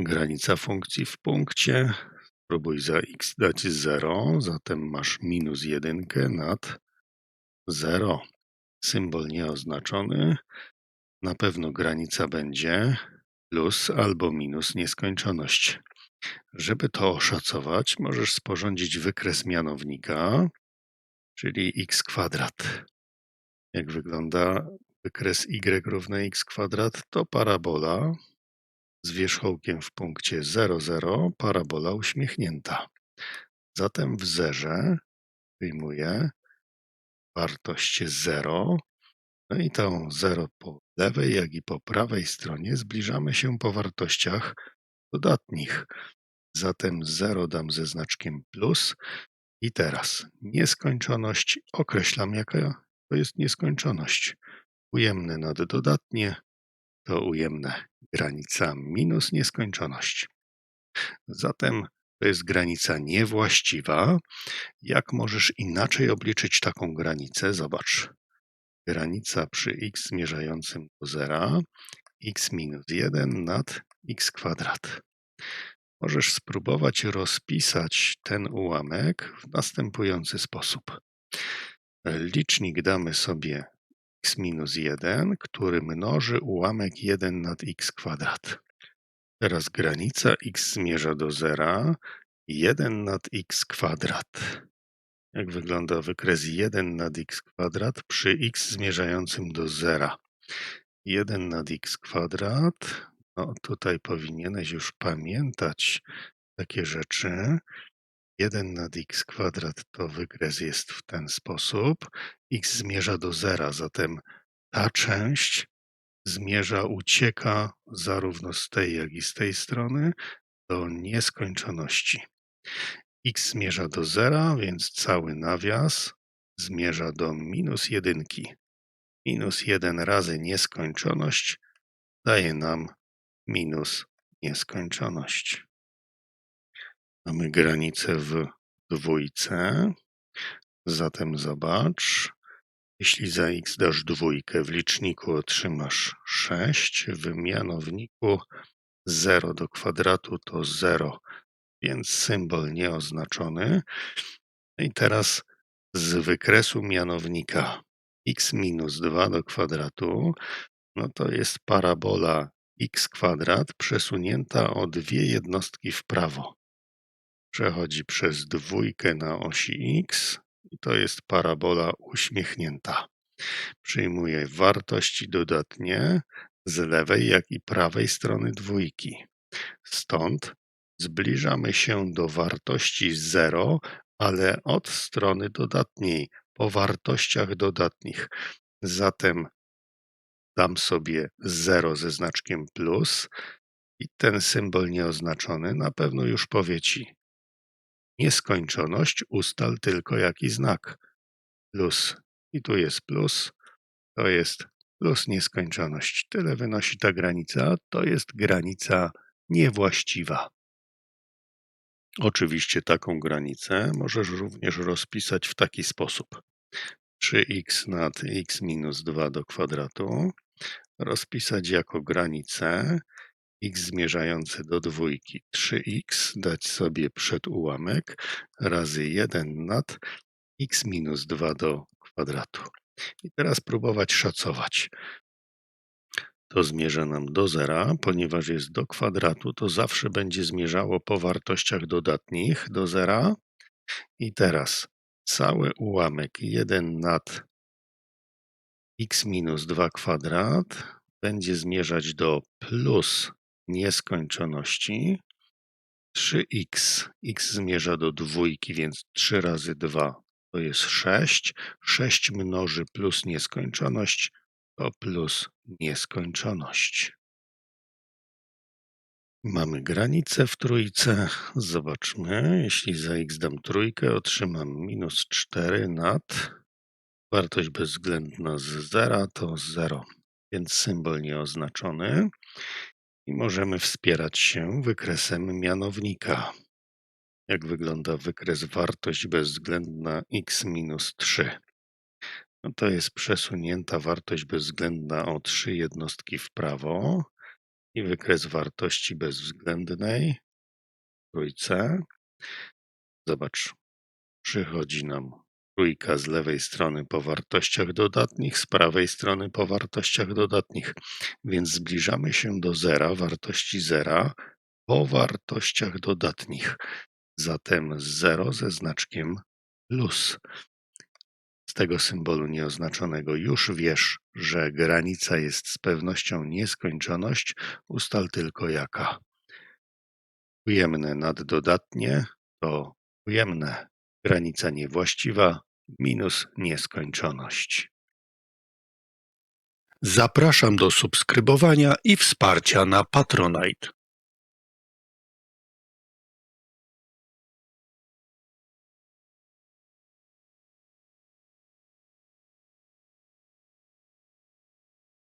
Granica funkcji w punkcie. Spróbuj za x dać 0, zatem masz minus 1 nad 0. Symbol nieoznaczony. Na pewno granica będzie plus albo minus nieskończoność. Żeby to oszacować, możesz sporządzić wykres mianownika, czyli x kwadrat. Jak wygląda wykres y równa x kwadrat? To parabola z wierzchołkiem w punkcie 0, 0, parabola uśmiechnięta. Zatem w zerze wyjmuję wartość 0, no i tą 0 po lewej, jak i po prawej stronie zbliżamy się po wartościach dodatnich. Zatem 0 dam ze znaczkiem plus. I teraz nieskończoność określam, jaka to jest nieskończoność. Ujemne nad dodatnie to ujemne granica minus nieskończoność. Zatem to jest granica niewłaściwa. Jak możesz inaczej obliczyć taką granicę? Zobacz. Granica przy x zmierzającym do zera x minus 1 nad x kwadrat. Możesz spróbować rozpisać ten ułamek w następujący sposób. Licznik damy sobie x minus 1, który mnoży ułamek 1 nad x kwadrat. Teraz granica x zmierza do zera, 1 nad x kwadrat. Jak wygląda wykres 1 nad x kwadrat przy x zmierzającym do zera? 1 nad x kwadrat no, tutaj powinieneś już pamiętać takie rzeczy. 1 nad x kwadrat to wykres jest w ten sposób. x zmierza do zera, zatem ta część zmierza, ucieka zarówno z tej, jak i z tej strony do nieskończoności. x zmierza do zera, więc cały nawias zmierza do minus jedynki. Minus 1 razy nieskończoność daje nam minus nieskończoność. Mamy granicę w dwójce, zatem zobacz, jeśli za x dasz dwójkę, w liczniku otrzymasz 6, w mianowniku 0 do kwadratu to 0, więc symbol nieoznaczony. I teraz z wykresu mianownika x minus 2 do kwadratu, no to jest parabola x kwadrat przesunięta o dwie jednostki w prawo. Przechodzi przez dwójkę na osi x i to jest parabola uśmiechnięta. Przyjmuje wartości dodatnie z lewej, jak i prawej strony dwójki. Stąd zbliżamy się do wartości 0, ale od strony dodatniej, po wartościach dodatnich. Zatem dam sobie 0 ze znaczkiem plus i ten symbol nieoznaczony na pewno już powie Ci nieskończoność ustal tylko jaki znak plus. I tu jest plus, to jest plus nieskończoność. Tyle wynosi ta granica, to jest granica niewłaściwa. Oczywiście taką granicę możesz również rozpisać w taki sposób. 3x nad x minus 2 do kwadratu rozpisać jako granicę x zmierzające do dwójki 3x, dać sobie przed ułamek razy 1 nad x minus 2 do kwadratu. I teraz próbować szacować. To zmierza nam do zera, ponieważ jest do kwadratu, to zawsze będzie zmierzało po wartościach dodatnich do zera. I teraz cały ułamek 1 nad x minus 2 kwadrat będzie zmierzać do plus nieskończoności. 3x, x zmierza do dwójki, więc 3 razy 2 to jest 6. 6 mnoży plus nieskończoność to plus nieskończoność. Mamy granicę w trójce. Zobaczmy, jeśli za x dam trójkę, otrzymam minus 4 nad wartość bezwzględna z zera to 0, więc symbol nieoznaczony i możemy wspierać się wykresem mianownika. Jak wygląda wykres wartość bezwzględna x minus 3? No to jest przesunięta wartość bezwzględna o 3 jednostki w prawo. i wykres wartości bezwzględnej w trójce. Zobacz, przychodzi nam trójka z lewej strony po wartościach dodatnich, z prawej strony po wartościach dodatnich, więc zbliżamy się do zera, wartości zera po wartościach dodatnich. Zatem 0 ze znaczkiem plus. Z tego symbolu nieoznaczonego już wiesz, że granica jest z pewnością nieskończoność, ustal tylko jaka. Ujemne nad dodatnie to ujemne. Granica niewłaściwa minus nieskończoność. Zapraszam do subskrybowania i wsparcia na Patronite.